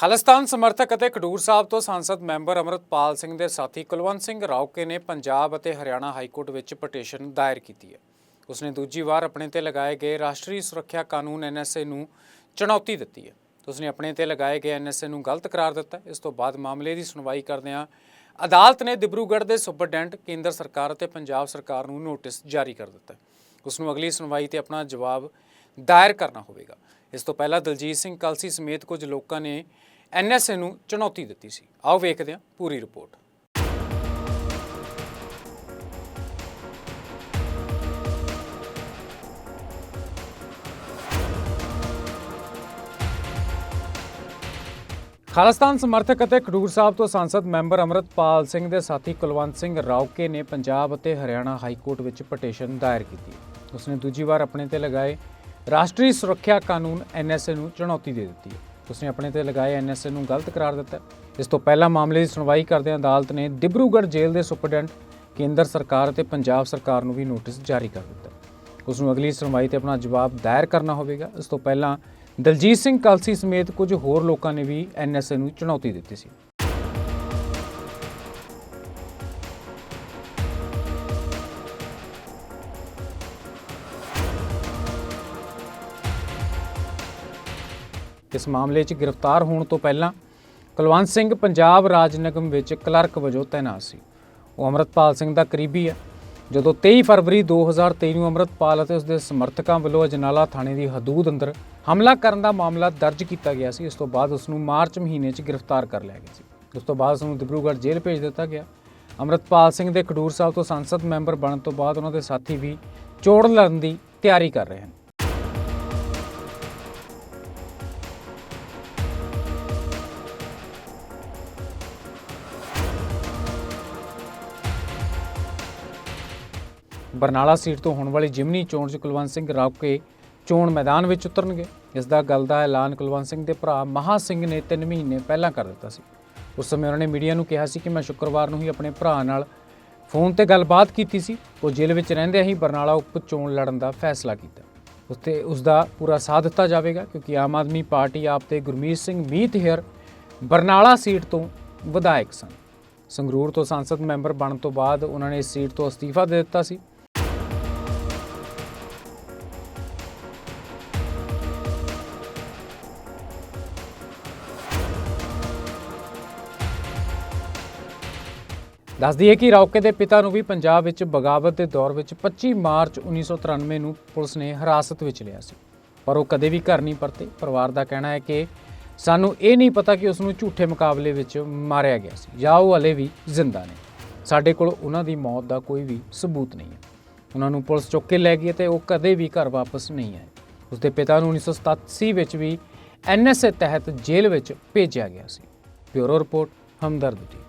ਖਾਲਿਸਤਾਨ ਸਮਰਥਕ ਅਤੇ ਖਡੂਰ ਸਾਹਿਬ ਤੋਂ ਸੰਸਦ ਮੈਂਬਰ ਅਮਰਤਪਾਲ ਸਿੰਘ ਦੇ ਸਾਥੀ ਕੁਲਵੰਤ ਸਿੰਘ ਰਾਉਕੇ ਨੇ ਪੰਜਾਬ ਅਤੇ ਹਰਿਆਣਾ ਹਾਈ ਕੋਰਟ ਵਿੱਚ ਪਟੀਸ਼ਨ ਦਾਇਰ ਕੀਤੀ ਹੈ। ਉਸਨੇ ਦੂਜੀ ਵਾਰ ਆਪਣੇ ਤੇ ਲਗਾਏ ਗਏ ਰਾਸ਼ਟਰੀ ਸੁਰੱਖਿਆ ਕਾਨੂੰਨ ਐਨਐਸਏ ਨੂੰ ਚੁਣੌਤੀ ਦਿੱਤੀ ਹੈ। ਉਸਨੇ ਆਪਣੇ ਤੇ ਲਗਾਏ ਗਏ ਐਨਐਸਏ ਨੂੰ ਗਲਤ ਕਰਾਰ ਦਿੱਤਾ ਇਸ ਤੋਂ ਬਾਅਦ ਮਾਮਲੇ ਦੀ ਸੁਣਵਾਈ ਕਰਦਿਆਂ ਅਦਾਲਤ ਨੇ ਦਿਬਰੂਗੜ੍ਹ ਦੇ ਸੁਪਰਡੈਂਟ ਕੇਂਦਰ ਸਰਕਾਰ ਅਤੇ ਪੰਜਾਬ ਸਰਕਾਰ ਨੂੰ ਨੋਟਿਸ ਜਾਰੀ ਕਰ ਦਿੱਤਾ ਹੈ। ਉਸ ਨੂੰ ਅਗਲੀ ਸੁਣਵਾਈ ਤੇ ਆਪਣਾ ਜਵਾਬ ਦਾਇਰ ਕਰਨਾ ਹੋਵੇਗਾ। ਇਸ ਤੋਂ ਪਹਿਲਾਂ ਦਲਜੀਤ ਸਿੰਘ ਕਲਸੀ ਸਮੇਤ ਕੁਝ ਲੋਕਾਂ ਨੇ ਐਨਐਸਏ ਨੂੰ ਚੁਣੌਤੀ ਦਿੱਤੀ ਸੀ। ਆਓ ਵੇਖਦੇ ਹਾਂ ਪੂਰੀ ਰਿਪੋਰਟ। ਖਾਲਿਸਤਾਨ ਸਮਰਥਕ ਅਤੇ ਖਡੂਰ ਸਾਹਿਬ ਤੋਂ ਸੰਸਦ ਮੈਂਬਰ ਅਮਰਤਪਾਲ ਸਿੰਘ ਦੇ ਸਾਥੀ ਕੁਲਵੰਤ ਸਿੰਘ ਰਾਉਕੇ ਨੇ ਪੰਜਾਬ ਅਤੇ ਹਰਿਆਣਾ ਹਾਈ ਕੋਰਟ ਵਿੱਚ ਪਟੀਸ਼ਨ ਦਾਇਰ ਕੀਤੀ। ਉਸਨੇ ਦੂਜੀ ਵਾਰ ਆਪਣੇ ਤੇ ਲਗਾਏ ਰਾਸ਼ਟਰੀ ਸੁਰੱਖਿਆ ਕਾਨੂੰਨ ਐਨਐਸਏ ਨੂੰ ਚੁਣੌਤੀ ਦੇ ਦਿੱਤੀ। ਹੈ ਉਸਨੇ ਆਪਣੇ ਤੇ ਲਗਾਏ ਐਨਐਸਏ ਨੂੰ ਗਲਤ ਕਰਾਰ ਦਿੱਤਾ ਇਸ ਤੋਂ ਪਹਿਲਾਂ ਮਾਮਲੇ ਦੀ ਸੁਣਵਾਈ ਕਰਦਿਆਂ ਅਦਾਲਤ ਨੇ ਡਿਬਰੂਗੜ੍ਹ ਜੇਲ੍ਹ ਦੇ ਸੁਪਰਡੈਂਟ ਕੇਂਦਰ ਸਰਕਾਰ ਅਤੇ ਪੰਜਾਬ ਸਰਕਾਰ ਨੂੰ ਵੀ ਨੋਟਿਸ ਜਾਰੀ ਕਰ ਦਿੱਤਾ ਹੈ। ਉਸ ਨੂੰ ਅਗਲੀ ਸੁਣਵਾਈ ਤੇ ਆਪਣਾ ਜਵਾਬ ਦਾਇਰ ਕਰਨਾ ਹੋਵੇਗਾ। ਇਸ ਤੋਂ ਪਹਿਲਾਂ ਦਲਜੀਤ ਸਿੰਘ ਕਲਸੀ ਸਮੇਤ ਕੁਝ ਹੋਰ ਲੋਕਾਂ ਨੇ ਵੀ ਐਨਐਸਏ ਨੂੰ ਚੁਣੌਤੀ ਦਿੱਤੀ ਸੀ। ਇਸ ਮਾਮਲੇ 'ਚ ਗ੍ਰਿਫਤਾਰ ਹੋਣ ਤੋਂ ਪਹਿਲਾਂ ਕੁਲਵੰਤ ਸਿੰਘ ਪੰਜਾਬ ਰਾਜ ਨਿਗਮ ਵਿੱਚ ਕਲਰਕ ਵਜੋਂ ਤਾਇਨਾਤ ਸੀ। ਉਹ ਅਮਰਤਪਾਲ ਸਿੰਘ ਦਾ ਕਰੀਬੀ ਹੈ। ਜਦੋਂ 23 ਫਰਵਰੀ 2023 ਨੂੰ ਅਮਰਤਪਾਲ ਅਤੇ ਉਸਦੇ ਸਮਰਥਕਾਂ ਵੱਲੋਂ ਅਜਨਾਲਾ ਥਾਣੇ ਦੀ ਹਦੂਦ ਅੰਦਰ ਹਮਲਾ ਕਰਨ ਦਾ ਮਾਮਲਾ ਦਰਜ ਕੀਤਾ ਗਿਆ ਸੀ, ਇਸ ਤੋਂ ਬਾਅਦ ਉਸ ਨੂੰ ਮਾਰਚ ਮਹੀਨੇ 'ਚ ਗ੍ਰਿਫਤਾਰ ਕਰ ਲਿਆ ਗਿਆ ਸੀ। ਉਸ ਤੋਂ ਬਾਅਦ ਉਸ ਨੂੰ ਦਿਬਰੂਗੜ੍ਹ ਜੇਲ੍ਹ ਭੇਜ ਦਿੱਤਾ ਗਿਆ। ਅਮਰਤਪਾਲ ਸਿੰਘ ਦੇ ਖਡੂਰ ਸਾਹਿਬ ਤੋਂ ਸੰਸਦ ਮੈਂਬਰ ਬਣਨ ਤੋਂ ਬਾਅਦ ਉਹਨਾਂ ਦੇ ਸਾਥੀ ਵੀ ਚੋਣ ਲੜਨ ਦੀ ਤਿਆਰੀ ਕਰ ਰਹੇ ਹਨ। ਬਰਨਾਲਾ ਸੀਟ ਤੋਂ ਹੋਣ ਵਾਲੀ ਜਿਮਨੀ ਚੋਣ 'ਚ ਕੁਲਵੰਤ ਸਿੰਘ ਰਾਉਕੇ ਚੋਣ ਮੈਦਾਨ ਵਿੱਚ ਉਤਰਨਗੇ। ਇਸ ਦਾ ਗੱਲ ਦਾ ਐਲਾਨ ਕੁਲਵੰਤ ਸਿੰਘ ਦੇ ਭਰਾ ਮਹਾ ਸਿੰਘ ਨੇ 3 ਮਹੀਨੇ ਪਹਿਲਾਂ ਕਰ ਦਿੱਤਾ ਸੀ। ਉਸ ਸਮੇਂ ਉਹਨਾਂ ਨੇ ਮੀਡੀਆ ਨੂੰ ਕਿਹਾ ਸੀ ਕਿ ਮੈਂ ਸ਼ੁੱਕਰਵਾਰ ਨੂੰ ਹੀ ਆਪਣੇ ਭਰਾ ਨਾਲ ਫੋਨ ਤੇ ਗੱਲਬਾਤ ਕੀਤੀ ਸੀ। ਉਹ ਜੇਲ੍ਹ ਵਿੱਚ ਰਹਿੰਦੇ ਹੀ ਬਰਨਾਲਾ ਉਪ ਚੋਣ ਲੜਨ ਦਾ ਫੈਸਲਾ ਕੀਤਾ। ਉਸ ਤੇ ਉਸ ਦਾ ਪੂਰਾ ਸਾਥ ਦਿੱਤਾ ਜਾਵੇਗਾ ਕਿਉਂਕਿ ਆਮ ਆਦਮੀ ਪਾਰਟੀ ਆਪ ਤੇ ਗੁਰਮੀਤ ਸਿੰਘ ਮੀਤ ਹੇਅਰ ਬਰਨਾਲਾ ਸੀਟ ਤੋਂ ਵਿਧਾਇਕ ਸਨ। ਸੰਗਰੂਰ ਤੋਂ ਸੰਸਦ ਮੈਂਬਰ ਬਣਨ ਤੋਂ ਬਾਅਦ ਉਹਨਾਂ ਨੇ ਇਸ ਸੀਟ ਤੋਂ ਅਸਤੀਫਾ ਦੇ ਦਿੱਤਾ ਸੀ। ਦੱਸ ਦਈਏ ਕਿ ਰੌਕੇ ਦੇ ਪਿਤਾ ਨੂੰ ਵੀ ਪੰਜਾਬ ਵਿੱਚ ਬਗਾਵਤ ਦੇ ਦੌਰ ਵਿੱਚ 25 ਮਾਰਚ 1993 ਨੂੰ ਪੁਲਿਸ ਨੇ ਹਿਰਾਸਤ ਵਿੱਚ ਲਿਆ ਸੀ। ਪਰ ਉਹ ਕਦੇ ਵੀ ਘਰ ਨਹੀਂ ਪਰਤੇ। ਪਰਿਵਾਰ ਦਾ ਕਹਿਣਾ ਹੈ ਕਿ ਸਾਨੂੰ ਇਹ ਨਹੀਂ ਪਤਾ ਕਿ ਉਸ ਨੂੰ ਝੂਠੇ ਮੁਕਾਬਲੇ ਵਿੱਚ ਮਾਰਿਆ ਗਿਆ ਸੀ ਜਾਂ ਉਹ ਹਲੇ ਵੀ ਜ਼ਿੰਦਾ ਨੇ। ਸਾਡੇ ਕੋਲ ਉਹਨਾਂ ਦੀ ਮੌਤ ਦਾ ਕੋਈ ਵੀ ਸਬੂਤ ਨਹੀਂ ਹੈ। ਉਹਨਾਂ ਨੂੰ ਪੁਲਿਸ ਚੁੱਕ ਕੇ ਲੈ ਗਈ ਤੇ ਉਹ ਕਦੇ ਵੀ ਘਰ ਵਾਪਸ ਨਹੀਂ ਆਏ। ਉਸਦੇ ਪਿਤਾ ਨੂੰ 1987 ਵਿੱਚ ਵੀ ਐਨਐਸਏ ਤਹਿਤ ਜੇਲ੍ਹ ਵਿੱਚ ਭੇਜਿਆ ਗਿਆ ਸੀ। ਬਿਊਰੋ ਰਿਪੋਰਟ, ਹਮਦਰਦ ਦੀ